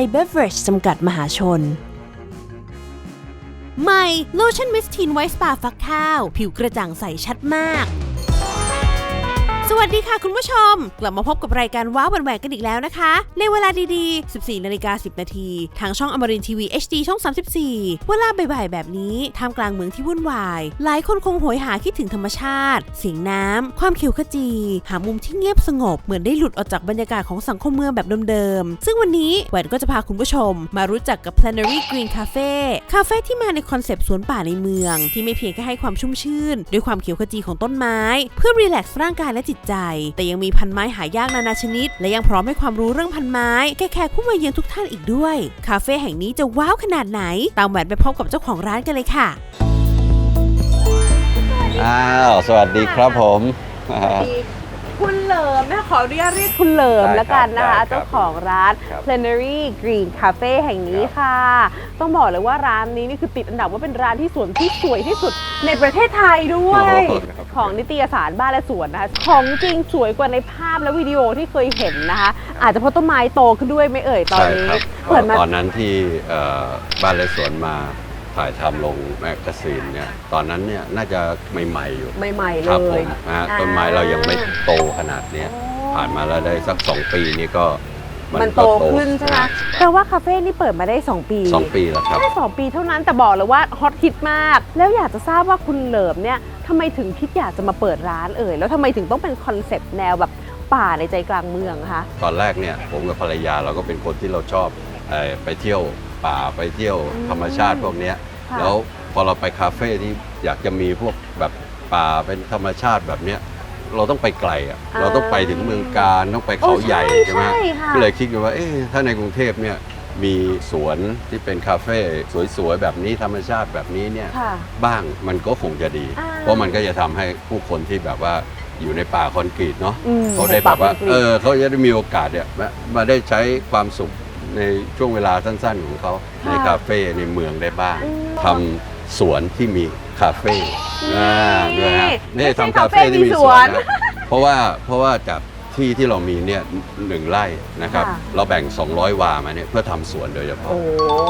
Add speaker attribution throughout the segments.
Speaker 1: ยเบเวอร์จจำกัดมหาชน ใหม่ โลชั่นมิสทีนไวท์สปาฟักข้าว ผิวกระจ่างใสชัดมาก สวัสดีค่ะคุณผู้ชม กลับมาพบกับรายการว้าวแหวนกันอีกแล้วนะคะ ในเวลาดีๆ 14นาฬิกา10 นาทีทางช่องอมรินทีวี HD ช่อง 34 เวลาบ่ายๆ แบบนี้ท่ามกลางเมืองที่วุ่นวาย หลายคนคงโหยหาคิดถึงธรรมชาติ เสียงน้ำ ความเขียวขจี หามุมที่เงียบสงบ เหมือนได้หลุดออกจากบรรยากาศของสังคมเมืองแบบเดิมๆ ซึ่งวันนี้แหวนก็จะพาคุณผู้ชม มารู้จักกับ Plenary Green Cafe คาเฟ่ที่มาในคอนเซปต์สวนป่าในเมือง ที่ไม่เพียงแค่ให้ความชุ่มชื่นด้วยความเขียวขจีของต้นไม้ เพื่อรีแลกซ์ร่างกายและจิตใจ แต่ยังมีพันไม้หายากนานาชนิด และยังพร้อมให้ความรู้เรื่องพันไม้ แก่แขกผู้มาเยือนทุกท่านอีกด้วย คาเฟ่แห่งนี้จะว้าวขนาดไหน ตามแหวนไปพบกับเจ้าของร้านกันเลยค่ะ
Speaker 2: อ้าว สวัสดีครับผม
Speaker 1: คุณเหลิมนะขออนุญาตเรียกคุณเหลิม
Speaker 2: ได้ครับ
Speaker 1: แล้วกันนะคะ
Speaker 2: ได้ครับ
Speaker 1: เจ้าของร้าน
Speaker 2: ครับ
Speaker 1: Plenary Green Cafe แห่งนี้
Speaker 2: ครับ
Speaker 1: ค่ะ ต้องบอกเลยว่าร้านนี้นี่คือติดอันดับว่าเป็นร้านที่สวนที่สวยที่สุดในประเทศไทยด้วย
Speaker 2: โอ้โหครับ
Speaker 1: ของนิตยสารบ้านและสวนนะคะ ของจริงสวยกว่าในภาพและวิดีโอที่เคยเห็นนะคะ อาจจะเพราะต้นไม้โตขึ้นด้วยไหม่เอ่ยตอนนี้
Speaker 2: ใช่ครับ
Speaker 1: เปิดมา
Speaker 2: ตอนนั้นที่เอ่อบ้านและสวนมา ถ่ายทำลงแมกกาซีนเนี่ยตอนนั้นเนี่ยน่าจะใหม่ๆอยู่
Speaker 1: ใหม่ๆเล
Speaker 2: ครับผ
Speaker 1: ย
Speaker 2: มนะฮะต้นไม้เรายังไม่โตขนาดเนี้ยผ่านมาแล้วได้สัก2ปีนี้ก็
Speaker 1: มันโตขึ้นใช่ไหมแปลว่าคาเฟ่นี่เปิดมาได้ 2 ปี
Speaker 2: สองปีแล้วครับ
Speaker 1: แค่สองปีเท่านั้นแต่บอกเลยว่าฮอตฮิตมาก แล้วอยากจะทราบว่าคุณเหลิมเนี่ยทำไมถึงคิดอยากจะมาเปิดร้านเอ่ย แล้วทำไมถึงต้องเป็นคอนเซปต์แนวแบบป่าในใจกลางเมืองคะ
Speaker 2: ตอนแรกเนี่ยผมกับภรรยาเราก็เป็นคนที่เราชอบเอ่อไปเที่ยว ป่าไปเที่ยว
Speaker 1: อืม
Speaker 2: ธรรมชาติพวกเนี้ย
Speaker 1: ค่ะ
Speaker 2: แล้วพอเราไปคาเฟ่ที่อยากจะมีพวกแบบป่าเป็นธรรมชาติแบบเนี้ยเราต้องไปไกลอะเราต้องไปถึงเมืองการต้องไปเขาใหญ่ใช่ไหม
Speaker 1: ใช่ค่ะ
Speaker 2: ก็เลยคิดกันว่าเอ๊ะถ้าในกรุงเทพเนี่ยมีสวนที่เป็นคาเฟ่สวยๆ แบบนี้ธรรมชาติแบบนี้เนี่ย
Speaker 1: ค่ะ
Speaker 2: บ้างมันก็คงจะดี
Speaker 1: อ่า
Speaker 2: เพราะมันก็จะทำให้ผู้คนที่แบบว่าอยู่ในป่าคอนกรีตเนาะ
Speaker 1: อืม
Speaker 2: เขาได้แบบว่า
Speaker 1: ในป่าคอนกรีต
Speaker 2: เออเขาจะได้มีโอกาสเนี่ยมามาได้ใช้ความสุข ในช่วงเวลาสั้นๆของเขาในคาเฟ่ในเมืองได้บ้างทำสวนที่มีคาเฟ่อ่าด้วยฮะนี่ทำคาเฟ่ที่มีสวนนะเพราะว่าเพราะว่าจากที่ที่เรามีเนี่ยหนึ่งไร่นะครับ
Speaker 1: ค่ะ
Speaker 2: เราแบ่ง 200 วามาเนี่ยเพื่อทำสวนโดยเฉพาะ
Speaker 1: โอ้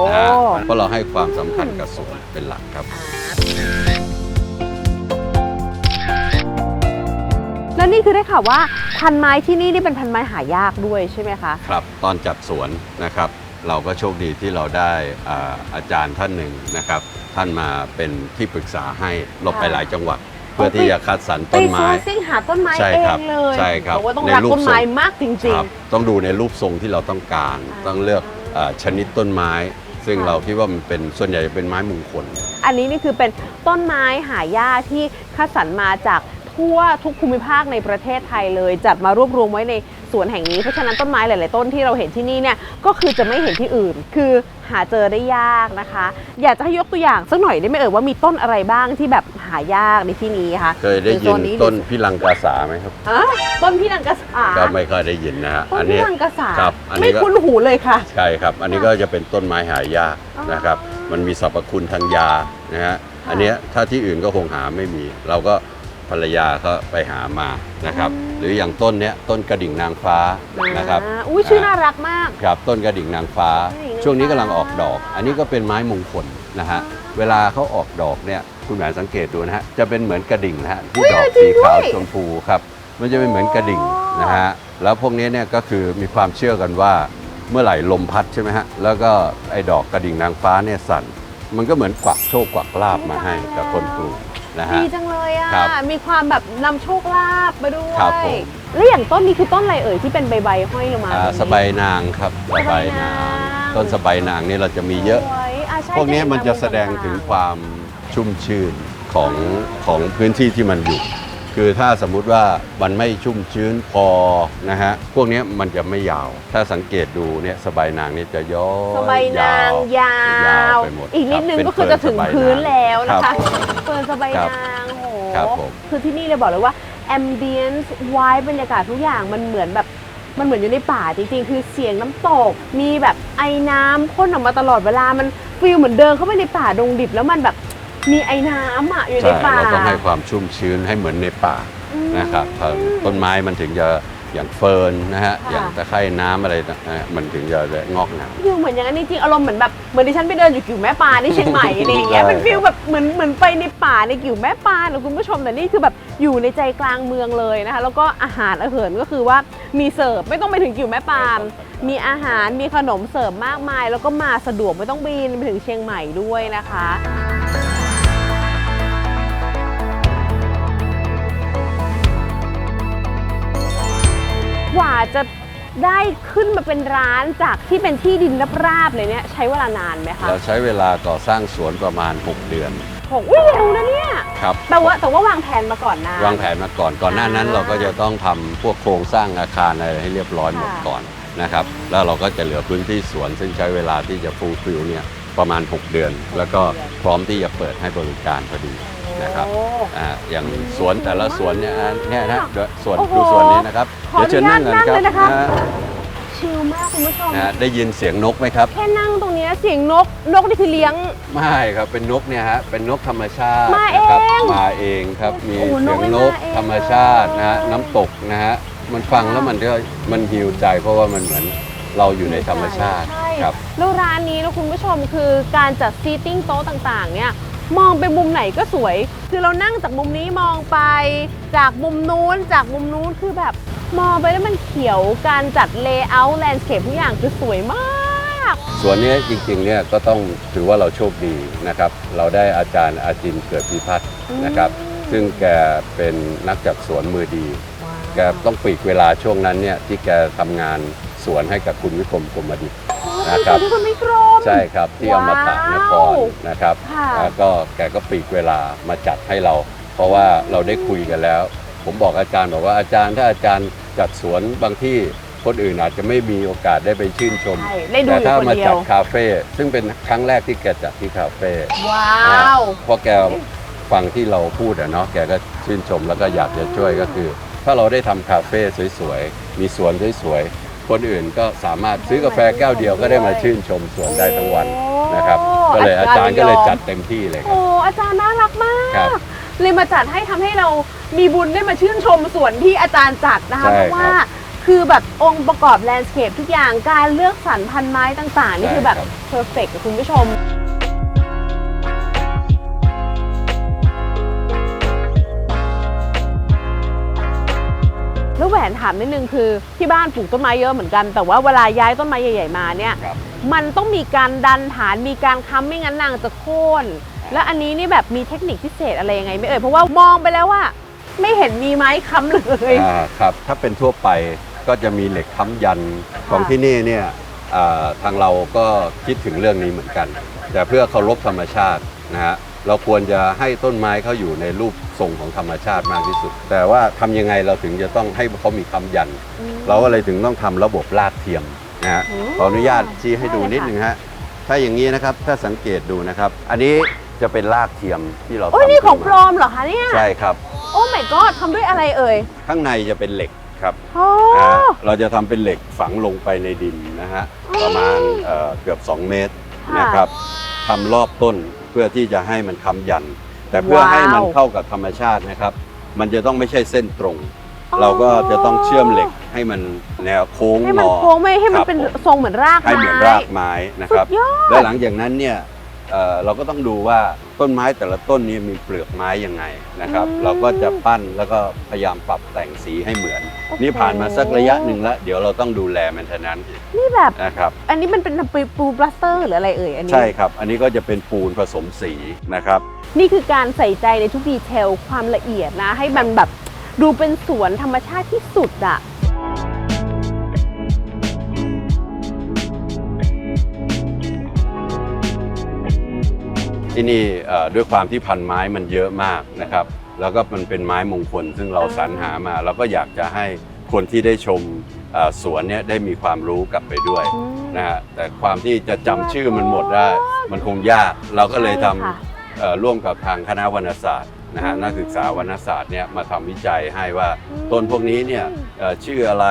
Speaker 2: นะฮะเพราะเราให้ความสำคัญกับสวนเป็นหลักครับ
Speaker 1: แล้วนี่คือได้ข่าวว่าพันไม้ที่นี่นี่เป็นพันไม้หายากด้วยใช่ไหมคะ
Speaker 2: ครับตอนจัดสวนนะครับ เราก็โชคดีที่เราได้อ่าอาจารย์ท่านหนึ่งนะครับ ท่านมาเป็นที่ปรึกษาให้เราไปหลายจังหวัด เพื่อที่จะคัดสรร
Speaker 1: ไป
Speaker 2: ต้นไม้
Speaker 1: ซอร์ซิ่งหาต้นไม้
Speaker 2: ใช่
Speaker 1: เอ
Speaker 2: ครับ
Speaker 1: งเลย
Speaker 2: ใช่ครับ
Speaker 1: บอกว่าต้อง
Speaker 2: ใน
Speaker 1: รัก
Speaker 2: รูป
Speaker 1: ต้นไม้
Speaker 2: ทรง
Speaker 1: มากจริง
Speaker 2: ครับต้องดูในรูปทรงที่เราต้องการต้องเลือกอาชนิดต้นไม้ ซึ่ง
Speaker 1: ค่ะ
Speaker 2: เราคิดว่ามันเป็นส่วนใหญ่จะเป็นไม้มงคล
Speaker 1: ๆ อันนี้นี่คือเป็นต้นไม้หายากที่คัดสรรมาจาก ทั่วทุกภูมิภาคในประเทศไทยเลย จัดมารวบรวมไว้ในสวนแห่งนี้เพราะฉะนั้นต้นไม้หลาย ๆ ต้นที่เราเห็นที่นี่เนี่ยก็คือจะไม่เห็นที่อื่น คือหาเจอได้ยากนะคะ อยากจะให้ยกตัวอย่างสักหน่อยได้ไหมเอ่ยว่ามีต้นอะไรบ้างที่แบบหายากในที่นี้คะ
Speaker 2: เคยได้ยิน
Speaker 1: ใโซนี้
Speaker 2: ต้นพิลังกาสาไหมครับ
Speaker 1: ฮะต้นพี่นังกระสา
Speaker 2: ก็ไม่เคยได้ยินนะฮะ
Speaker 1: ต้น
Speaker 2: อัน
Speaker 1: พี่
Speaker 2: นี้
Speaker 1: นังกระสา
Speaker 2: ครับอันนี้
Speaker 1: ไม่
Speaker 2: ก็
Speaker 1: คุ้นหูเลยค่ะ
Speaker 2: ใช่ครับ อันนี้ก็จะเป็นต้นไม้หายาก
Speaker 1: อ๋อ
Speaker 2: นะครับ มันมีสรรพคุณทางยานะฮะอันเนี้ยถ้าที่อื่นก็คงหาไม่มี เราก็ ภรรยาก็ไปหามานะครับ หรืออย่างต้นเนี้ยต้นกระดิ่งนางฟ้านะครับ
Speaker 1: อ่าอุ้ยชื่อน่ารักมาก
Speaker 2: ครับต้นกระดิ่งนางฟ้า
Speaker 1: กระดิ่งนางฟ้า
Speaker 2: ช่วงนี้กำลังออกดอก อันนี้ก็เป็นไม้มงคลนะฮะเวลาเขาออกดอกเนี่ยคุณแหวนสังเกตดูนะฮะจะเป็นเหมือนกระดิ่งนะฮะที่ดอกสีขาวชมพูครับมันจะเป็นเหมือนกระดิ่งนะฮะแล้วพวกนี้เนี่ยก็คือมีความเชื่อกันว่าเมื่อไหร่ลมพัดใช่ไหมฮะแล้วก็ไอ้ดอกกระดิ่งนางฟ้าเนี่ยสั่น มันก็เหมือนกวักโชคกวักลาบมาให้กับคนปลูก นะฮะ
Speaker 1: ดีจังเลยอะ
Speaker 2: ครับ
Speaker 1: มีความแบบนำโชคลาภมาด้วย
Speaker 2: ครับผม
Speaker 1: แล้วอย่างต้นนี้คือต้นอะไรเอ่ยที่เป็นใบใบๆห้อยลงมา
Speaker 2: อ่า
Speaker 1: แบบนี้
Speaker 2: สบายนางครับสบายนางต้นสบายนางเนี่ยเราจะมีเยอะ
Speaker 1: สวยอะใช่
Speaker 2: พวกนี้มันจะแสดงถึงความชุ่มชื่นของของพื้นที่ที่มันอยู่ คคือถ้าสมมุติว่ามันไม่ชุ่มชื้นพอนะฮะพวกเนี้ยมันจะไม่ยาว ถ้าสังเกตดูเนี่ยสบายนางนี่จะย้อย
Speaker 1: สบายนางยาว
Speaker 2: ไปหมด
Speaker 1: อีกนิดนึง
Speaker 2: ครับ
Speaker 1: ก็คือจะถึง
Speaker 2: เป็
Speaker 1: พื้น
Speaker 2: เฟิร์สบายาง
Speaker 1: แล้วนะ
Speaker 2: รั
Speaker 1: คะ
Speaker 2: บ
Speaker 1: เฟิร์นสบาย
Speaker 2: ครับ
Speaker 1: นางโอ้โห
Speaker 2: ครับผม
Speaker 1: คือที่นี่เลยบอกเลยว่า ambience vibe บรรยากาศทุกอย่างมันเหมือนแบบมันเหมือนอยู่ในป่าจริงๆ คือเสียงน้ำตก มีแบบไอ้น้ำพ่นออกมาตลอดเวลา มันฟีลเหมือนเดินเข้าไปในป่าดงดิบแล้วมันแบบ มีไอ้น้ำอะอยู่ใน
Speaker 2: ใช่
Speaker 1: ป่า
Speaker 2: เราต้องให้ความชุ่มชื้นให้เหมือนในป่า
Speaker 1: อืม
Speaker 2: นะครับต้นไม้มันถึงจะอย่างเฟิร์นนะฮะ
Speaker 1: ค่ะ
Speaker 2: อย่างตะไคร่น้ำอะไรนะฮะมันถึงจะงอกงาม
Speaker 1: คือเหมือนอย่างนั้นจริงๆอารมณ์เหมือนแบบเหมือนที่ฉันไปเดินอยู่กิ่วแม่ปลาที่เชียงใหม่อะไรอย่างเงี้ย
Speaker 2: ใช่
Speaker 1: เป็นฟีลแบบเหมือนเหมือนไปในป่าในกิ่วแม่ปลานะคุณผู้ชมแต่นี่คือแบบอยู่ในใจกลางเมืองเลยนะคะแล้วก็อาหารอาเหินก็คือว่ามีเสิร์ฟไม่ต้องไปถึงกิ่วแม่ปลามีอาหารมีขนมเสิร์ฟมากมาย แล้วก็มาสะดวกไม่ต้องบินไปถึงเชียงใหม่ด้วยนะคะ กว่าจะได้ขึ้นมาเป็นร้านจากที่เป็นที่ดินราบๆเลยเนี่ยใช้เวลานานไหมคะ
Speaker 2: เราใช้เวลาก่อสร้างสวนประมาณ 6 เดือน
Speaker 1: โอ้ยเร็วนะเนี่ย
Speaker 2: ครับ
Speaker 1: แต่ว่าแต่ว่าวางแผนมาก่อนนะ
Speaker 2: วางแผนมาก่อนก่อนหน้านั้น
Speaker 1: อ่า
Speaker 2: เราก็จะต้องทำพวกโครงสร้างอาคารอะไรให้เรียบร้อยหมด
Speaker 1: ค่ะ
Speaker 2: ก่อนนะครับแล้วเราก็จะเหลือพื้นที่สวน ซึ่งใช้เวลาที่จะฟูลฟิลเนี่ยประมาณ 6 เดือน แล้วก็พร้อมที่จะเปิดให้บริการพอดี นะครับ
Speaker 1: โอ้
Speaker 2: อ่าอย่างสวนแต่ละสวนเนี่ยอ่าเนี่ยนะเดี๋ยวส่วน
Speaker 1: โอ้โห
Speaker 2: ดูส่วนนี้นะครับ
Speaker 1: ขออนุญาต
Speaker 2: เชิญนั่งกัน
Speaker 1: นั่ง
Speaker 2: ครับ
Speaker 1: เลยนะคะ
Speaker 2: นะฮะ
Speaker 1: ชิลมากคุณผู้ชม
Speaker 2: นะฮะได้ยินเสียงนกไหมครับ
Speaker 1: แค่นั่งตรงเนี้ยเสียงนกนกนี่คือเลี้ยง
Speaker 2: ไม่ครับเป็นนกเนี่ยฮะเป็นนกธรรมชาติ
Speaker 1: มา
Speaker 2: นะครับ
Speaker 1: เอง
Speaker 2: มาเองครับมี
Speaker 1: โอ้โห
Speaker 2: เสียง
Speaker 1: น
Speaker 2: น
Speaker 1: ก
Speaker 2: ก
Speaker 1: เลยมาเอง
Speaker 2: ธรรมชาตินะฮะน้ำตกนะฮะมันฟังแล้วมันก็มันฮิวใจ เพราะว่ามันเหมือนเราอยู่ในธรรมชาติ
Speaker 1: ใช่
Speaker 2: ครับ
Speaker 1: แล้วร้านนี้นะคุณผู้ชมคือการจัดซีติ้งโต๊ะต่างๆ เนี่ย มองไปมุมไหนก็สวย คือเรานั่งจากมุมนี้มองไป จากมุมนู้นจากมุมนู้นคือแบบมองไปแล้วมันเขียวการจัดเลเยอร์แลนด์สเคปทุกอย่างคือสวยมาก
Speaker 2: ส่วนนี้จริงๆเนี่ยก็ต้องถือว่าเราโชคดีนะครับ เราได้อาจารย์อาจินเกิดพิพัฒน์นะครับ ซึ่งแกเป็นนักจัดสวนมือดี แกต้องปลีกเวลาช่วงนั้นเนี่ยที่แกทำงานสวนให้กับคุณวิคมกรมดิษฐ์ นะครับ
Speaker 1: ที่คุณไม่กรม
Speaker 2: ใช่ครับที่เอามาตากนคร
Speaker 1: ว้าว
Speaker 2: นะครับ
Speaker 1: ค่ะ
Speaker 2: แล้วก็แกก็ปลีกเวลามาจัดให้เรา เพราะว่าเราได้คุยกันแล้ว ผมบอกอาจารย์บอกว่าอาจารย์ถ้าอาจารย์จัดสวนบางที่คนอื่นอาจจะไม่มีโอกาสได้ไปชื่นชม
Speaker 1: ใช่ได้ดู
Speaker 2: แต่
Speaker 1: อยู่
Speaker 2: ถ้า
Speaker 1: คน
Speaker 2: มา
Speaker 1: เดีย
Speaker 2: จั
Speaker 1: ว
Speaker 2: ดคาเฟ่ซึ่งเป็นครั้งแรกที่แกจัดที่คาเฟ่
Speaker 1: ว้า
Speaker 2: นะฮะ
Speaker 1: ว
Speaker 2: เพราะแกฟังที่เราพูดอะเนาะแกก็ชื่นชมแล้วก็อยากจะช่วยก็คือ ถ้าเราได้ทำคาเฟ่สวยๆ มีสวนสวยๆ คนอื่นก็สามารถซื้อกาแฟแก้วเดียวก็ได้มาชื่นชมสวนได้ทั้งวันนะครับ
Speaker 1: โอ้
Speaker 2: ก็เลยอาจารย์ก็เลย
Speaker 1: อาจารย์ยอม
Speaker 2: จัดเต็มที่เลยครับ
Speaker 1: โอ้อาจารย์น่ารักมาก
Speaker 2: ครับ
Speaker 1: เลยมาจัดให้ทำให้เรามีบุญได้มาชื่นชมสวนที่อาจารย์จัดนะคะ
Speaker 2: ใช่
Speaker 1: เพราะว่า
Speaker 2: ครับ
Speaker 1: คือแบบองค์ประกอบแลนด์สเคปทุกอย่างการเลือกสรรพันไม้ต่างๆ นี่
Speaker 2: ใช่
Speaker 1: คือแบบ
Speaker 2: ครับ
Speaker 1: เพอร์เฟกต์คุณผู้ชม หวนถามนิดนึงคือที่บ้านปลูกต้นไม้เยอะเหมือนกัน แต่ว่าเวลาย้ายต้นไม้ใหญ่ ๆมาเนี่ย
Speaker 2: ครับ
Speaker 1: มันต้องมีการดันฐานมีการค้ำไม่งั้นนางจะโค่นแล้วอันนี้นี่แบบมีเทคนิคพิเศษอะไรยังไงไหม่เอ่ยเพราะว่ามองไปแล้วว่า ไม่เห็นมีไม้ค้ำเลย
Speaker 2: อ่าครับถ้าเป็นทั่วไปก็จะมีเหล็กค้ำยันของที่นี่เนี่ยอ่าทางเราก็คิดถึงเรื่องนี้เหมือนกัน แต่เพื่อเคารพธรรมชาตินะฮะ เราควรจะให้ต้นไม้เขาอยู่ในรูปทรงของธรรมชาติมากที่สุด แต่ว่าทำยังไงเราถึงจะต้องให้เขามีค้ำยันเราก็เลยถึงต้องทำระบบลากเทียมนะฮะ
Speaker 1: อืม
Speaker 2: ขออนุญาตชี้ให้ดูนิดนึงฮะถ้าอย่างนี้นะครับถ้าสังเกตดูนะครับ อันนี้จะเป็นลากเทียมที่เรา
Speaker 1: โอ้ย
Speaker 2: ทำ
Speaker 1: นี่ของ
Speaker 2: ขึ้
Speaker 1: ปลอมเหรอคะเนี่ย
Speaker 2: ใช่ครับ
Speaker 1: โอ้ my god ทำด้วยอะไรเอ่ย
Speaker 2: ข้างในจะเป็นเหล็กครับ
Speaker 1: โอ้
Speaker 2: อ่าเราจะทำเป็นเหล็กฝังลงไปในดินนะฮะประมาณเอ่อเกือบ 2 เมตร
Speaker 1: ค่ะ
Speaker 2: นะครับทำรอบต้นเพื่อที่จะให้มันค้ำยัน แต่เพื่อ
Speaker 1: ว้าว
Speaker 2: ให้มันเข้ากับธรรมชาตินะครับ มันจะต้องไม่ใช่เส้นตรง เราก็จะต้องเชื่อมเหล็กให้มันแนวโค้ง
Speaker 1: ให้
Speaker 2: ง
Speaker 1: มัน
Speaker 2: อ
Speaker 1: โค้งไม่ให้มัน
Speaker 2: ครับ
Speaker 1: เป็น
Speaker 2: ผม
Speaker 1: ทรงเหมือนราก
Speaker 2: ให้เหมือนรากไม้นะครับ
Speaker 1: สุดยอด
Speaker 2: และหลังจากนั้นเนี่ย เอ่อเราก็ต้องดูว่าต้นไม้แต่ละต้นนี้มีเปลือกไม้ยังไงนะครับเราก็จะปั้นแล้วก็พยายามปรับแต่งสีให้เหมือนนี่ผ่านมาสักระยะหนึ่งแล้ว เดี๋ยวเราต้องดูแลมันเท่านั้น
Speaker 1: นี่แบบ
Speaker 2: นะครับ
Speaker 1: อันนี้มันเป็นปูปลาสเตอร์หรืออะไรเอ่ยอันนี้
Speaker 2: ใช่ครับ อันนี้ก็จะเป็นปูนผสมสีนะครับ
Speaker 1: นี่คือการใส่ใจในทุกดีเทลความละเอียดนะ ให้มันแบบดูเป็นสวนธรรมชาติที่สุดอะ
Speaker 2: ที่นี่เอ่อด้วยความที่พันไม้มันเยอะมากนะครับ แล้วก็มันเป็นไม้มงคลซึ่งเราสรรหามาเราก็อยากจะให้คนที่ได้ชมเอ่อสวนเนี่ยได้มีความรู้กลับไปด้วย
Speaker 1: อืม
Speaker 2: นะฮะแต่ความที่จะจำชื่อมันหมดได้ มันคงยากเราก็เลยท
Speaker 1: ใช่ค่ะำ
Speaker 2: เอ่อร่วมกับทางคณะวรรณศาสตร์นะฮะนักศึกษาวรรณศาสตร์เนี่ยมาทำวิจัยให้ว่าต้นพวกนี้เนี่ยเอ่อชื่ออะไร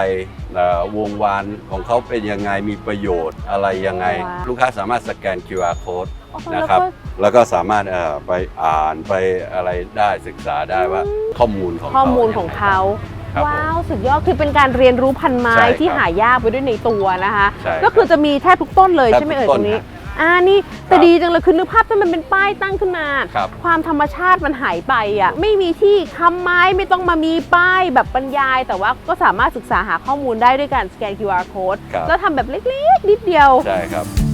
Speaker 2: เอ่อวงวานของเขาเป็นยังไงมีประโยชน์อะไรยังไง
Speaker 1: ว้าว
Speaker 2: ลูกค้าสามารถสแกน QR code
Speaker 1: โอ้โห
Speaker 2: นะครับ
Speaker 1: แล้วก็
Speaker 2: แล้วก็สามารถเอ่อไปอ่านไปอะไรได้ศึกษาได้ว่าข้อมูลของ
Speaker 1: ข้อมูล
Speaker 2: นี่ย
Speaker 1: ของเขา
Speaker 2: ครับผม
Speaker 1: ว้าว สุดยอดคือเป็นการเรียนรู้พันไม้
Speaker 2: ใช่ครับ
Speaker 1: ที่หายากไปด้วยในตัวนะคะ
Speaker 2: ใช่ครับ
Speaker 1: ก็คือจะมีแทบทุกต้นเลย
Speaker 2: แทบ
Speaker 1: ใช่ไหม
Speaker 2: ทุก
Speaker 1: เอ่ย
Speaker 2: ต้
Speaker 1: ต
Speaker 2: น
Speaker 1: รงนี้
Speaker 2: ครับ
Speaker 1: อ่านี่แต่
Speaker 2: ครับ
Speaker 1: ดีจังเลยคือนึกภาพถ้ามันเป็นป้ายตั้งขึ้นมา
Speaker 2: ครับ
Speaker 1: ความธรรมชาติมันหายไปอะไม่มีที่ค้ำไม้ไม่ต้องมามีป้ายแบบบรรยาย แต่ว่าก็สามารถศึกษาหาข้อมูลได้ด้วยการสแกน QR code
Speaker 2: ครับ
Speaker 1: แล้วทำแบบเล็กๆ นิดเดียว
Speaker 2: ใช่ครับ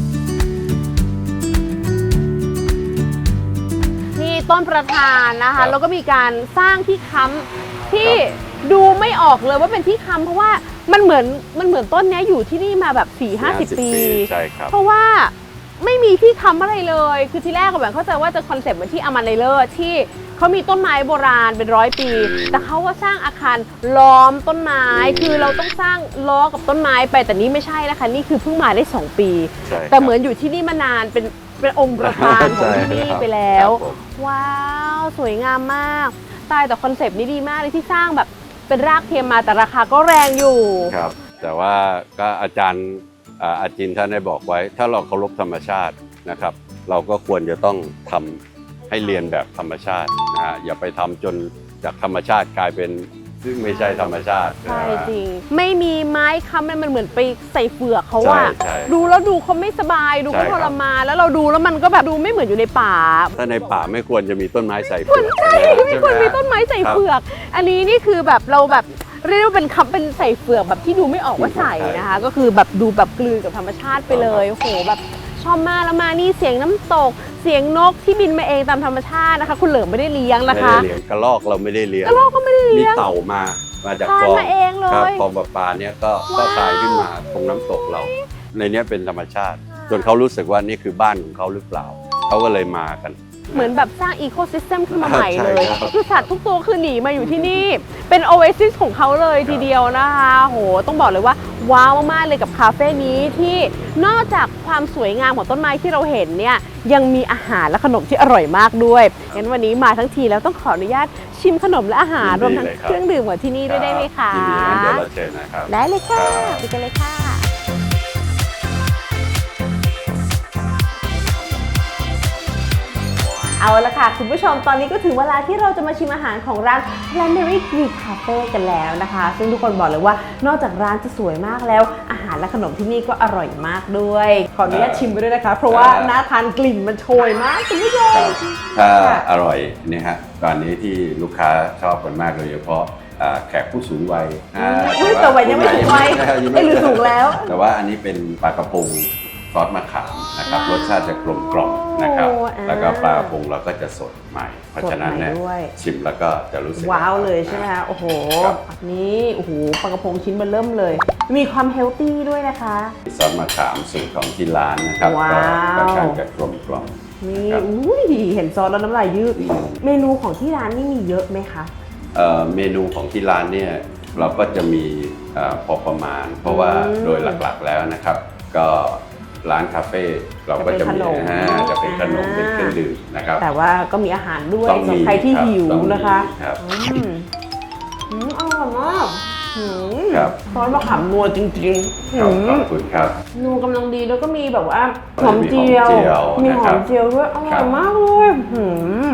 Speaker 1: นี่ต้นประธานนะ
Speaker 2: ครั
Speaker 1: คะ
Speaker 2: บ
Speaker 1: แล้วก็มีการสร้างที่ค้ำที่ดูไม่ออกเลยว่าเป็นที่ค้ำเพราะว่ามันเหมือนมันเหมือนต้นเนี้ยอยู่ที่นี่มาแบบ4ี่ห้าสิบปี
Speaker 2: ใช่ครับ
Speaker 1: เพราะว่าไม่มีที่ค้ำอะไรเลย คือที่แรกก็แบบเข้าใจว่าจะคอนเซ็ปต์เหมือนที่อามันไนเลอร์ที่เขามีต้นไม้โบราณเป็นร้อยปี
Speaker 2: อืม
Speaker 1: แต่เขาก็สร้างอาคารล้อมต้นไม้
Speaker 2: อืม
Speaker 1: คือเราต้องสร้างล้อกับต้นไม้ไปแต่นี่ไม่ใช่นะคะนี่คือเพิ่งมาได้ 2 ปี
Speaker 2: ใช่ครับ
Speaker 1: แต่เหมือนอยู่ที่นี่มานานเป็น เป็นองค์ประธานของที่นี่
Speaker 2: ใช่ครับ
Speaker 1: ไปแล้ว
Speaker 2: ครับผม
Speaker 1: ว้าว สวยงามมาก ตายแต่คอนเซปต์นี้ดีมากเลยที่สร้างแบบเป็นรากเทียมมาแต่ราคาก็แรงอยู่
Speaker 2: ครับ แต่ว่าก็อาจารย์อ่าอาจินท่านได้บอกไว้ ถ้าเราเคารพธรรมชาตินะครับ เราก็ควรจะต้องทำให้เรียนแบบธรรมชาตินะฮะอย่าไปทำจนจากธรรมชาติกลายเป็น ซึ่งไม่ใช่ธรรมชาติ
Speaker 1: ใช่
Speaker 2: นะฮะ
Speaker 1: จริง ไม่มีไม้ค้ำมันเหมือนไปใส่เฟือกเขา
Speaker 2: ใช่
Speaker 1: อะ
Speaker 2: ใช่
Speaker 1: ดูแล้วดูเขาไม่สบายดูเขา
Speaker 2: ใช่
Speaker 1: ท
Speaker 2: ครับ
Speaker 1: รมานแล้วเราดูแล้วมันก็แบบดูไม่เหมือนอยู่ในป่า
Speaker 2: ถ้าในป่าไม่ควรจะมีต้นไม้ใส่เฟือก
Speaker 1: ใช่ไม่ควรมีต้นไม้ใส่เฟือก อันนี้นี่คือแบบเราแบบเรียกว่าเป็นคำเป็นใส่เฟือกแบบที่ดูไม่ออกว่าใส่นะคะ ก็คือแบบดูแบบกลืนกับธรรมชาติไปเลยโอ้โหแบบ ชอบมากแล้วมานี่เสียงน้ำตก เสียงนกที่บินมาเองตามธรรมชาตินะคะ คุณเหลิมไม่ได้เลี้ยงนะ
Speaker 2: ไม่
Speaker 1: คะ
Speaker 2: ได้เลี้ยงกระรอกเราไม่ได้เลี้ยง
Speaker 1: กระรอกก็ไม่ได้
Speaker 2: มี
Speaker 1: เลี้ยง
Speaker 2: เต่ามามาจาก
Speaker 1: ทาน
Speaker 2: คลอง
Speaker 1: มาเองเลย
Speaker 2: ครับคลองประปาเนี่ยก็ก็
Speaker 1: ว้าว
Speaker 2: ตายขึ้นมาตรงน้ำตกเรา ในเนี้ยเป็นธรรมชาติ จนเขารู้สึกว่านี่คือบ้านของเขาหรือเปล่าเขาก็เลยมากัน
Speaker 1: เหมือนแบบสร้างอีโคซิสเต็มขึ้นมาใหม่
Speaker 2: ใช่
Speaker 1: เลย
Speaker 2: ครับ
Speaker 1: คือสัตว์ทุกตัวคือหนีมาอยู่ที่นี่ เป็นโอเอซิสของเขาเลยทีเดียวนะคะโห ต้องบอกเลยว่าว้าวมากๆเลยกับคาเฟ่นี้ที่นอกจากความสวยงามของต้นไม้ที่เราเห็นเนี่ยยังมีอาหารและขนมที่อร่อยมากด้วยงั้นวันนี้มาทั้งทีแล้วต้องขออนุญาตชิมขนมและอาหารรวมทั้งเครื่องดื่มของที่นี่ด้วยได้ไหมคะ
Speaker 2: ยินดีงั้นเดี๋ยวเราเชิญนะครับ
Speaker 1: ได้เลยค่ะ
Speaker 2: ครับ
Speaker 1: ไปกันเลยค่ะ เอาละค่ะ คุณผู้ชมตอนนี้ก็ถึงเวลาที่เราจะมาชิมอาหารของร้าน p l a n e r y Greek Cafe กันแล้วนะคะ ซึ่งทุกคนบอกเลยว่านอกจากร้านจะสวยมากแล้ว อาหารและขนมที่นี่ก็อร่อยมากด้วย ขออนุญาตชิมไปด้วยนะคะ เพราะว่าน่าทานกลิ่นมันโชยมากคุณผู้ชม
Speaker 2: ถ้า
Speaker 1: ค่ะ
Speaker 2: อร่อยเนี่ยฮะตอนนี้ที่ลูกค้าชอบกันมากโดยเฉพาะอ่าแขกผู้สูงวัยอ่า
Speaker 1: อุ๊ยแต่วัยยังไม่สูงวัย
Speaker 2: ยัง
Speaker 1: เอ้ยหรือสูงแล้ว
Speaker 2: แต่ว่าอันนี้เป็นปลากระพง ซอสมะขามนะครับ
Speaker 1: ว้าว
Speaker 2: รสชาติจะกลมกล่อมนะครับ
Speaker 1: โอ้อ่า
Speaker 2: แล้วก็ปลากระพงเราก็จะสดใหม่ เพราะฉะนั้นเนี่ย
Speaker 1: สดใหม่ด้วย
Speaker 2: ชิมแล้วก็จะรู้สึก
Speaker 1: ว้าวเลยใช่ไหมคะโอ้โห
Speaker 2: ครับ
Speaker 1: นี่โอ้โหปลากระพงชิ้นเบอร์เริ่มเลย มีความเฮลตี้ด้วยนะคะ
Speaker 2: ซอสมะขามสูตรของที่ร้านนะครับ
Speaker 1: ว้าว
Speaker 2: ก็ค่อนข้างจะกลมกล่อม
Speaker 1: นี่
Speaker 2: ครับ
Speaker 1: อุ้ยเห็นซอสแล้วน้ำลายยืด
Speaker 2: อืม
Speaker 1: เมนูของที่ร้านนี่มีเยอะไหมคะ
Speaker 2: เอ่อเมนูของที่ร้านเนี่ยเราก็จะมีเอ่อพอประมาณ เพราะว่า
Speaker 1: อืม
Speaker 2: โดยหลักๆแล้วนะครับ ก็ ร้านคาเฟ่เราก็จะมี
Speaker 1: จะเป็นขนม
Speaker 2: อ่าจะเป็นขนม
Speaker 1: อ่า
Speaker 2: เป็นเครื่องดื่มนะครับ
Speaker 1: แต่ว่าก็มีอาหารด้วย
Speaker 2: ต้อง
Speaker 1: สำหรับ
Speaker 2: มี
Speaker 1: ใครที่
Speaker 2: ครับ
Speaker 1: หิว
Speaker 2: ต้องมี
Speaker 1: นะคะ
Speaker 2: ครับ
Speaker 1: อืมอืมอร่อยมากอืม
Speaker 2: ครับ
Speaker 1: ซอสมะขามนัวจริงๆ
Speaker 2: ครับ
Speaker 1: อื
Speaker 2: ขอ
Speaker 1: ม
Speaker 2: บคุณครับ
Speaker 1: นัวกำลังดีแล้วก็มีแบบว่าห
Speaker 2: มี
Speaker 1: อมเจียว
Speaker 2: หอมเจียว
Speaker 1: มีห
Speaker 2: นะค
Speaker 1: อ
Speaker 2: รับ
Speaker 1: มเจียวด้วยอ
Speaker 2: ค
Speaker 1: ร่
Speaker 2: รั
Speaker 1: อย
Speaker 2: บ
Speaker 1: มากเลยหืม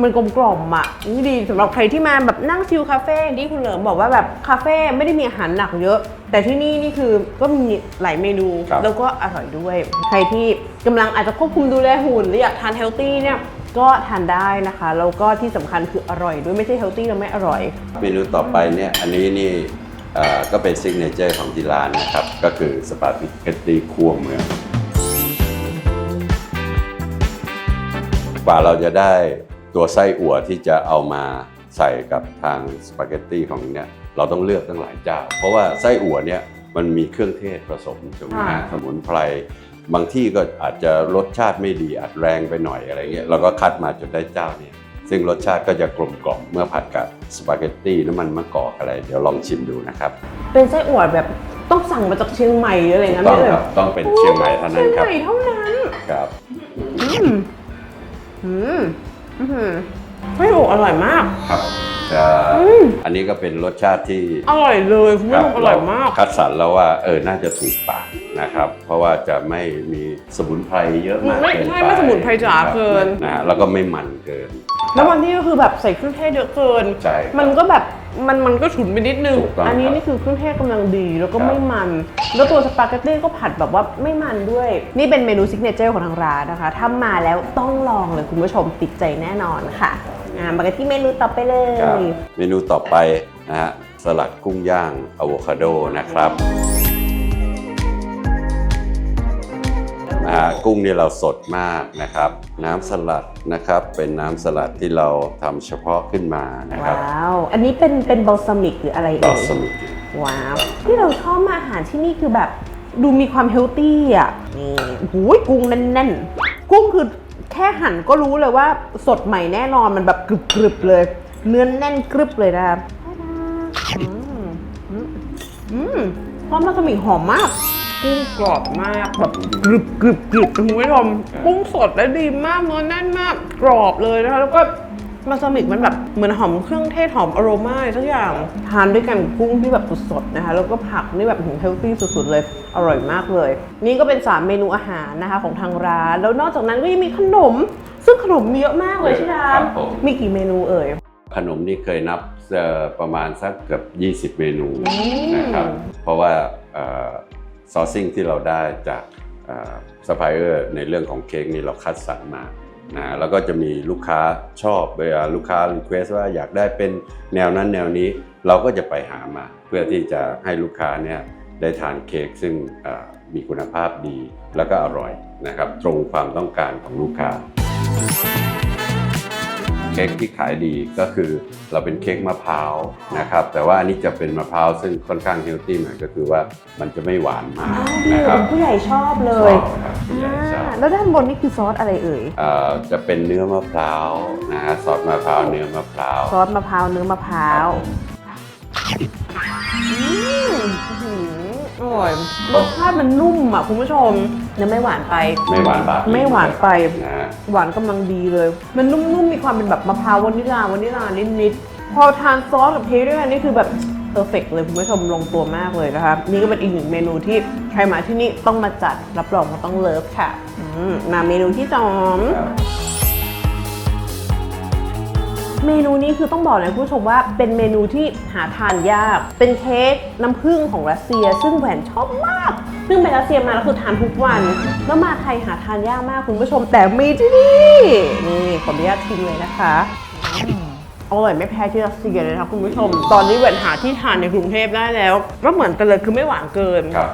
Speaker 1: มันกลมกล่อมอะนี่ดีสำหรับใครที่มาแบบนั่งชิลคาเฟ่อย่างที่คุณเหลิมบอกว่าแบบคาเฟ่ไม่ได้มีอาหารหนักเยอะ แต่ที่นี่นี่คือก็มีหลายเมนู
Speaker 2: ครับ
Speaker 1: แล้วก็อร่อยด้วย ใครที่กำลังอาจจะควบคุมดูแลหุ่นหรืออยากทานเฮลตี้เนี่ยก็ทานได้นะคะแล้วก็ที่สำคัญคืออร่อยด้วยไม่ใช่เฮลตี้แล้วไม่อร่อย
Speaker 2: เมนูต่อไปเนี่ยอันนี้นี่เอ่อก็เป็นซิกเนเจอร์ของที่ร้านนะครับ ก็คือสปาเกตตีคั่วเมืองกว่าเราจะได้ ตัวไส้อั่วที่จะเอามาใส่กับทางสปาเกตตี้ของเนี่ยเราต้องเลือกตั้งหลายเจ้า เพราะว่าไส้อั่วเนี่ยมันมีเครื่องเทศผสมถูกไหมฮะ
Speaker 1: ค่ะ
Speaker 2: สมุนไพรบางที่ก็อาจจะรสชาติไม่ดีอาจแรงไปหน่อยอะไรเงี้ยเราก็คัดมาจนได้เจ้าเนี่ยซึ่งรสชาติก็จะกลมกล่อมเมื่อผัดกับสปาเกตตี้น้ำมันมะกอกอะไร เดี๋ยวลองชิมดูนะครับ
Speaker 1: เป็นไส้อั่วแบบต้องสั่งมาจากเชียงใหม่หรืออะไรงั้น
Speaker 2: ต้อง
Speaker 1: ไม่เลย
Speaker 2: ครับต้องเป็นเชียงใหม่เท่านั้นครับ
Speaker 1: เชียงใหม่เท่านั้น
Speaker 2: ครับ
Speaker 1: อืมอืม อืมไส้อั่วอร่อยมาก
Speaker 2: ครับจะอันนี้ก็เป็นรสชาติที่
Speaker 1: อร่อยเลยคุณผู้ชมอร่อยมาก
Speaker 2: เคัดสรรแล้วว่าเออน่าจะถูกปากนะครับ เพราะว่าจะไม่มีสมุนไพรเยอะมาก
Speaker 1: ไม่
Speaker 2: เกิน
Speaker 1: ใช่
Speaker 2: ไป
Speaker 1: ไม่สมุนไพรจ๋า
Speaker 2: ครับ
Speaker 1: เกิน
Speaker 2: นะฮะแล้วก็ไม่มันเกิน
Speaker 1: แล้ววันนี้ก็คือแบบใส่เครื่องเทศเยอะเกิน
Speaker 2: ใช่ครับ
Speaker 1: มันก็แบบ มันมันก็ฉุนไปนิดนึง
Speaker 2: ถูกต้อง
Speaker 1: อันนี้
Speaker 2: ครับ
Speaker 1: นี่คือเครื่องเทศกำลังดีแล้วก็
Speaker 2: ครับ
Speaker 1: ไม่มัน แล้วตัวสปาเกตตี้ก็ผัดแบบว่าไม่มันด้วย นี่เป็นเมนูซิกเนเจอร์ของทางร้านนะคะ ถ้ามาแล้วต้องลองเลยคุณผู้ชมติดใจแน่นอนค่ะอ่ามากันที่เมนูต่อไปเลย
Speaker 2: ครับเมนูต่อไปนะฮะสลัดกุ้งย่างอะโวคาโดนะครับ นะฮะกุ้งนี่เราสดมากนะครับ น้ำสลัดนะครับเป็นน้ำสลัดที่เราทำเฉพาะขึ้นมานะครับ
Speaker 1: ว้าว อันนี้เป็นเป็นบัลซามิกหรืออะไร
Speaker 2: ด
Speaker 1: เอ่
Speaker 2: อก
Speaker 1: ย
Speaker 2: สมุน
Speaker 1: ว้าวที่เราชอบมาอาหารที่นี่คือแบบดูมีความเฮลตี้อะนี่หูยกุ้งแน่นๆ กุ้งคือแค่หั่นก็รู้เลยว่าสดใหม่แน่นอนมันแบบกรึบๆเลย เนื้อแน่นกรึบเลยนะครับอืมอืมอืมพร้อมมาสมิงหอมมาก กุ้งกรอบมากแบบกรึบกรึบกรึบคุณผู้ชมกุ้งสดและดีมากเนื้อแน่นมากกรอบเลยนะคะแล้วก็มาซามิกมันแบบเหมือนหอมเครื่องเทศหอมอโรมาอะไรสักอย่างทานด้วยกันกับกุ้งที่แบบสดๆนะคะ แล้วก็ผักนี่แบบเฮลตี้สุดๆเลย อร่อยมากเลย นี่ก็เป็น 3 เมนูอาหารนะคะของทางร้าน แล้วนอกจากนั้นก็ยังมีขนม ซึ่งขนมมีเยอะมากเลยที่ร้าน
Speaker 2: ครับผม
Speaker 1: มีกี่เมนูเอ่ย
Speaker 2: ขนมนี่เคยนับเอ่อประมาณสักเกือบ 20 เมนู
Speaker 1: อืม
Speaker 2: นะครับ เพราะว่า ซอสซิ่งที่เราได้จากซัพพลายเออร์ในเรื่องของเค้กนี่เราคัดสรรมานะแล้วก็จะมีลูกค้าชอบเวลาลูกค้ารีเควสว่าอยากได้เป็นแนวนั้นแนวนี้เราก็จะไปหามา เพื่อที่จะให้ลูกค้าเนี่ยได้ทานเค้กซึ่งมีคุณภาพดีแล้วก็อร่อยนะครับ ตรงความต้องการของลูกค้า เค้กที่ขายดีก็คือเราเป็นเค้กมะพร้าวนะครับแต่ว่าอันนี้จะเป็นมะพร้าวซึ่งค่อนข้างเฮลตี้หน่อยก็คือว่ามันจะไม่หวานมาก
Speaker 1: ดี
Speaker 2: นะครับ
Speaker 1: ผู้ใหญ่ชอบเล
Speaker 2: ชอยบครับผู้ใหญ่ชอบ
Speaker 1: อ่าแล้วด้านบนนี่คือซอสอะไรเอ่ย
Speaker 2: เอ่อจะเป็นเนื้อมะพร้าวนะฮะซอสมะพร้าวเนื้อมะพร้าว
Speaker 1: ซอสมะพร้าวเนื้อมะพร้าวอืมอื้อหือ อร่อยรสชาติมันนุ่มอะคุณผู้ชมยังไม่หวานไป
Speaker 2: ไม่หวานบาด
Speaker 1: ไม่หวานไป
Speaker 2: นะฮะ
Speaker 1: หวานกำลังดีเลย มันนุ่มๆ มีความเป็นแบบมะพร้าววานิลาวานิลานิดๆ พอทานซอสกับเค้กด้วยกันนี่คือแบบเพอร์เฟกเลยคุณผู้ชมลงตัวมากเลยนะคะนี่ก็เป็นอีกหนึ่งเมนูที่ใครมาที่นี่ต้องมาจัดรับรองว่าต้องเลิฟค่ะอืมมาเมนูที่สอง
Speaker 2: ครับ
Speaker 1: เมนูนี้คือต้องบอกเลยคุณผู้ชมว่าเป็นเมนูที่หาทานยาก เป็นเค้กน้ำผึ้งของรัสเซีย ซึ่งแหวนชอบมาก ซึ่งไปรัสเซียมาแล้วคือทานทุกวัน แล้วมาไทยหาทานยากมากคุณผู้ชม แต่มีที่นี่นี่ขออนุญาตชิมเลยนะคะอร่อยไม่แพ้ที่รัสเซียเลยนะคะคุณผู้ชม ตอนนี้แหวนหาที่ทานในกรุงเทพได้แล้วก็เหมือนกันเลยคือไม่หวานเกิน
Speaker 2: ครับ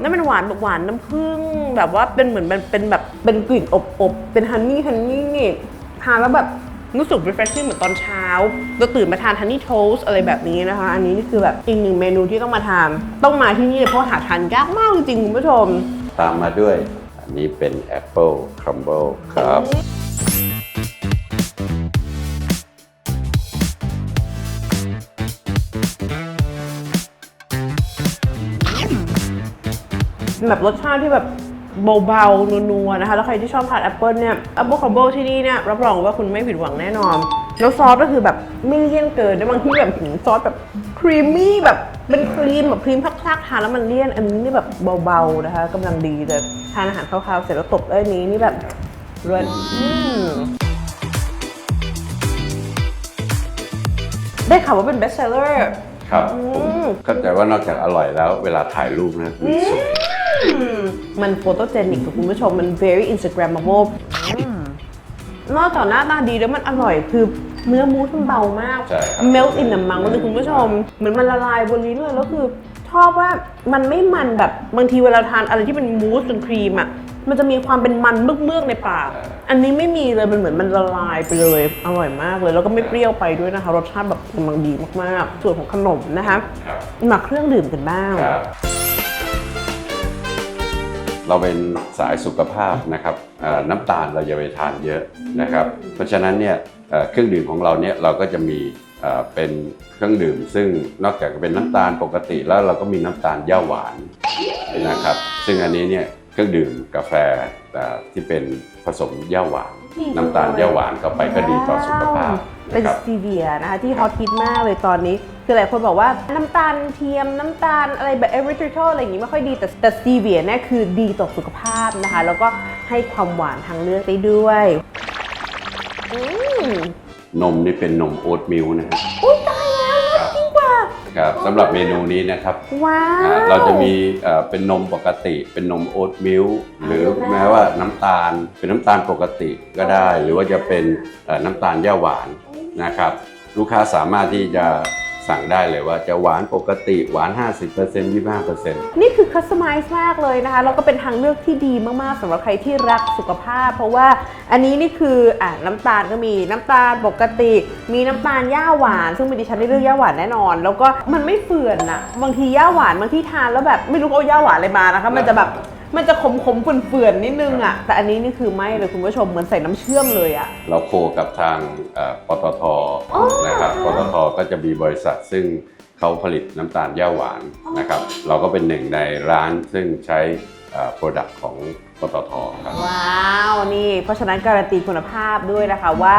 Speaker 1: นั่นเป็นหวานแบบหวานน้ำผึ้งแบบว่าเป็นเหมือนมันเป็นแบบเป็นกลิ่นอบอบๆเป็นฮันนี่ฮันนี่นี่ทานแล้วแบบ รู้สึก refreshing เหมือนตอนเช้าเราตื่นมาทานฮันนี่โทสอะไรแบบนี้นะคะ อันนี้นี่คือแบบอีกหนึ่งเมนูที่ต้องมาทาน ต้องมาที่นี่เลยเพราะหาทานยากมากจริงๆคุณผู้ชม
Speaker 2: ตามมาด้วย อันนี้เป็นแอปเปิลครัมเบิลครับ
Speaker 1: แบบรสชาติที่แบบ เบาๆนัวๆนะคะ แล้วใครที่ชอบทานแอปเปิลเนี่ยแอปเปิลคอมโบที่นี่เนี่ยรับรองว่าคุณไม่ผิดหวังแน่นอนแล้วซอสก็คือแบบไม่เลี่ยนเกินด้วยบางที่แบบหืมซอสแบบครีมมี่แบบเป็นครีมแบบครีมคลักๆทานแล้วมันเลี่ยน อันนี้นี่แบบเบาๆนะคะกำลังดีเลยทานอาหารคาวๆเสร็จแล้วตบด้วยอันนี้นี่แบบเลิศอืมได้ข่าวว่าเป็นเบสเซลเลอร์
Speaker 2: ครับ
Speaker 1: อื
Speaker 2: ผม
Speaker 1: ม
Speaker 2: เข้าใจว่านอกจากอร่อยแล้ว เวลาถ่ายรูปนะมันสวย
Speaker 1: มันโฟโตเจนิกกับคุณผู้ชม มัน very instagrammable นอกจากหน้าตาดีแล้วมันอร่อยคือเนื้อมูสมันเบามาก
Speaker 2: ใช่ครับ
Speaker 1: melt in the mouth เลยคุณผู้ชม เหมือนมันละลายบนลิ้นเลยแล้วคือชอบว่ามันไม่มันแบบบางทีเวลาทานอะไรที่เป็นมูสเป็นครีมอะมันจะมีความเป็นมันเมือกๆในปาก อันนี้ไม่มีเลย มันเหมือนมันละลายไปเลย อร่อยมากเลย แล้วก็ไม่เปรี้ยวไปด้วยนะคะ รสชาติแบบกำลังดีมากๆ ส่วนของขนมนะคะ
Speaker 2: ครับ
Speaker 1: มาเครื่องดื่มกันบ้าง
Speaker 2: ครับ เราเป็นสายสุขภาพนะครับเอ่อน้ำตาลเราจะไปทานเยอะนะครับ เพราะฉะนั้นเนี่ยเอ่อเครื่องดื่มของเราเนี่ยเราก็จะมีเอ่อเป็นเครื่องดื่ม ซึ่งนอกจากจะเป็นน้ำตาลปกติแล้วเราก็มีน้ำตาลย่าหวานนะครับ ซึ่งอันนี้เนี่ยเครื่องดื่มกาแฟเอ่อที่เป็นผสมย่าหวานน้ำตาลย่าหวานเข้าไปก็ดีต่อสุขภาพ
Speaker 1: เป็น
Speaker 2: นะครับ
Speaker 1: สตีเวียนะคะที่ฮอตฮิตมากเลยตอนนี้ คือหลายคนบอกว่าน้ำตาลเทียมน้ำตาลอะไรแบบเอริทรอลอะไรอย่างนี้ไม่ค่อยดีแต่แต่สตีเวียเนี่ยคือดีต่อสุขภาพนะคะ แล้วก็ให้ความหวานทางเลือกได้ด้วยอืม
Speaker 2: นมนี่เป็นนมโอ๊ตมิลค์นะฮะ
Speaker 1: อุ้ยตายแล้วน่ากินกว่า
Speaker 2: ครับสำหรับเมนูนี้นะครับ
Speaker 1: ว้าว
Speaker 2: อ่าเราจะมีเอ่อเป็นนมปกติเป็นนมโอ๊ตมิลค์หรือแม้ว่าน้ำตาลเป็นน้ำตาลปกติก็ได้ หรือว่าจะเป็นเอ่อน้ำตาลย่าหวานนะครับ ลูกค้าสามารถที่จะ สั่งได้เลยว่าจะหวานปกติหวาน 50% 25%
Speaker 1: นี่คือคัสตอมไมซ์มากเลยนะคะแล้วก็เป็นทางเลือกที่ดีมากๆสำหรับใครที่รักสุขภาพ เพราะว่าอันนี้นี่คืออะน้ำตาลก็มีน้ำตาลปกติ มีน้ำตาลย่าหวาน ซึ่งเป็นดิฉันได้เลือกย่าหวานแน่นอน แล้วก็มันไม่เฟื่อนอะบางทีย่าหวานบางที่ทานแล้วแบบไม่รู้เขาเอาย่าหวานอะไรมานะคะมันจะแบบ มันจะขมขมๆเฟื่อนๆนิดนึงอะแต่อันนี้นี่คือไม่เลยคุณผู้ชมเหมือนใส่น้ำเชื่อมเลยอะ
Speaker 2: เราโคกับทางเอ่อปตทนะครับปตทก็จะมีบริษัทซึ่งเขาผลิตน้ำตาลย่าหวานนะครับ เราก็เป็นหนึ่งในร้านซึ่งใช้โปรดักต์ของปตทครับ
Speaker 1: ว้าว นี่ เพราะฉะนั้นการันตีคุณภาพด้วยนะคะว่า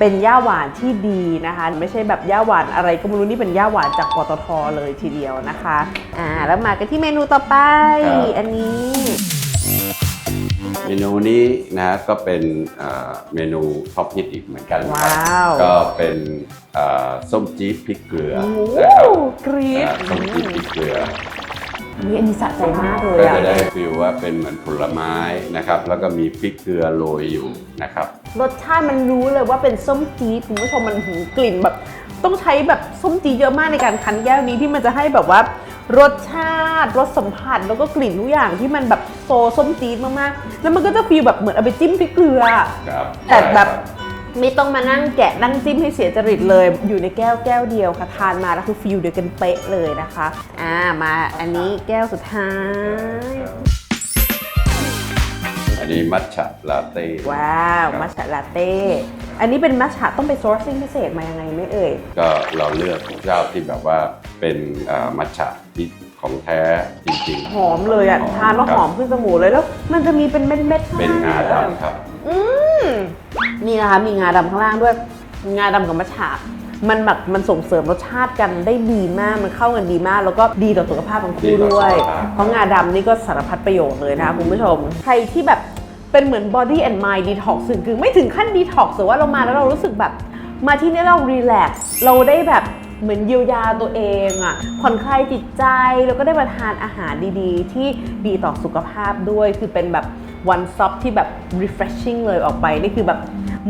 Speaker 1: เป็นย่าหวานที่ดีนะคะ ไม่ใช่แบบย่าหวานอะไรก็ไม่รู้นี่เป็นย่าหวานจากปตทเลยทีเดียวนะคะอ่าแล้วมากันที่เมนูต่อไป
Speaker 2: ครับ
Speaker 1: อันนี้
Speaker 2: เมนูนี้นะก็เป็นเอ่อเมนูท็อปฮิตอีกเหมือนกันนะครับ
Speaker 1: ว้าว
Speaker 2: ก็เป็นเอ่อส้มจี๊ดพริกเกลือ
Speaker 1: โอ้
Speaker 2: นะครับ
Speaker 1: กรี๊ด
Speaker 2: อ่าส้มจี๊ดพริกเกลือ
Speaker 1: นี่อันนี้สะใจมากเลย
Speaker 2: ก็
Speaker 1: อะ
Speaker 2: จะได้ฟีลว่าเป็นเหมือนผลไม้นะครับ แล้วก็มีพริกเกลือโรยอยู่นะครับ
Speaker 1: รสชาติมันรู้เลยว่าเป็นส้มจี๊ดคุณผู้ชมมันหูกลิ่นแบบ ต้องใช้แบบส้มจี๊ดเยอะมากในการคั้นแก้วนี้ที่มันจะให้แบบว่า รสชาติ รสสัมผัสแล้วก็กลิ่นทุกอย่างที่มันแบบโซส้มจี๊ดมากๆ แล้วมันก็จะฟีลแบบเหมือนเอาไปจิ้มพริกเกลือ
Speaker 2: ครับ
Speaker 1: แต่แบบ ไม่ต้องมานั่งแกะนั่งจิ้มให้เสียจริตเลย อยู่ในแก้วแก้วเดียวค่ะทานมาแล้วคือฟิลเดียวกันเป๊ะเลยนะคะ อ่ามาอันนี้แก้วสุดท้าย
Speaker 2: อันนี้มัทฉะลาเต้
Speaker 1: ว้าว
Speaker 2: ครับ
Speaker 1: มัชฉะลาเต้ อันนี้เป็นมัชฉะต้องไปซอร์ซิ่งพิเศษมายังไงไม่เอ่ย
Speaker 2: ก็เราเลือกเจ้าที่แบบว่าเป็นเอ่อมัทฉะที่ของแท้จริง
Speaker 1: หอมเลยอะ
Speaker 2: หอม
Speaker 1: ทานแล้ว
Speaker 2: ครับ
Speaker 1: หอมขึ้นจมูกเลยแล้ว มันจะมีเป็นเม็ดๆ
Speaker 2: ๆเป็นงาดำครับ
Speaker 1: อืมนี่นะคะมีงาดำข้างล่างด้วย งาดำกับมัชฉะมันแบบมันส่งเสริมรสชาติกันได้ดีมากมันเข้ากันดีมาก แล้วก็ดีต่อสุขภาพของ
Speaker 2: ดี
Speaker 1: คู่
Speaker 2: ต่อ
Speaker 1: ด้วย
Speaker 2: สุขภาพ
Speaker 1: เพราะงาดำนี่ก็สารพัดประโยชน์เลยนะคะคุณผู้ชม ใครที่แบบ เป็นเหมือน body and mind detox คือไม่ถึงขั้น detox แต่ว่าเรามาแล้วเรารู้สึกแบบ มาที่นี่เรา relax เราได้แบบเหมือนเยียวยาตัวเองอะผ่อนคลายจิตใจ แล้วก็ได้มาทานอาหารดีๆ ที่ดีต่อสุขภาพด้วย คือเป็นแบบ one stop ที่แบบ refreshing เลยออกไป นี่คือแบบ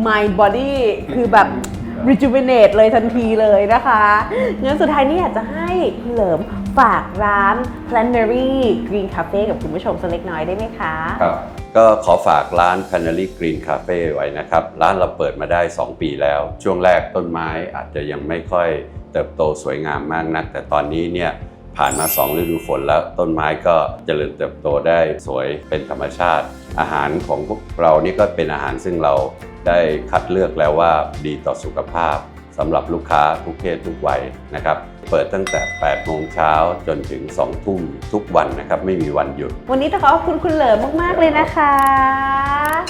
Speaker 1: mind body คือแบบ rejuvenate เลยทันทีเลยนะคะงั้นสุดท้ายนี่อยากจะให้พี่เหลิมฝากร้าน Planary Green Cafe กับคุณผู้ชมสักเล็กน้อยได้ไหมคะ
Speaker 2: ครับ ก็ขอฝากร้าน Canary Green Cafe ไว้นะครับ ร้านเราเปิดมาได้ 2 ปีแล้ว ช่วงแรกต้นไม้อาจจะยังไม่ค่อยเติบโตสวยงามมากนัก แต่ตอนนี้เนี่ยผ่านมา 2 ฤดูฝนแล้วต้นไม้ก็เจริญเติบโตได้สวยเป็นธรรมชาติ อาหารของพวกเรานี่ก็เป็นอาหารซึ่งเราได้คัดเลือกแล้วว่าดีต่อสุขภาพสำหรับลูกค้าทุกเพศทุกวัยนะครับ เปิดตั้งแต่ 8 โมงเช้าจนถึง 2 ทุ่มทุกวันนะครับ ไม่มีวันหยุด
Speaker 1: วันนี้ต้องขอขอบคุณคุณเหลิมมาก ๆ เลยนะคะ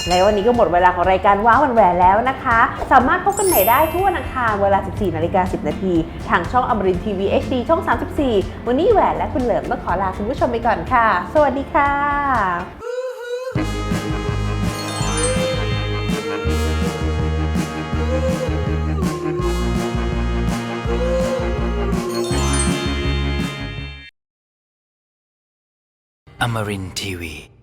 Speaker 1: และวันนี้ก็หมดเวลาของรายการว้าววันแหวนแล้วนะคะ สามารถพบกันใหม่ได้ทุกวันอังคารเวลา 14นาฬิกา10 นาทีทางช่องอมรินทีวี HD ช่อง 34 วันนี้แหวนและคุณเหลิมต้องขอลาคุณผู้ชมไปก่อนค่ะ สวัสดีค่ะ
Speaker 3: Amarin Tiwi.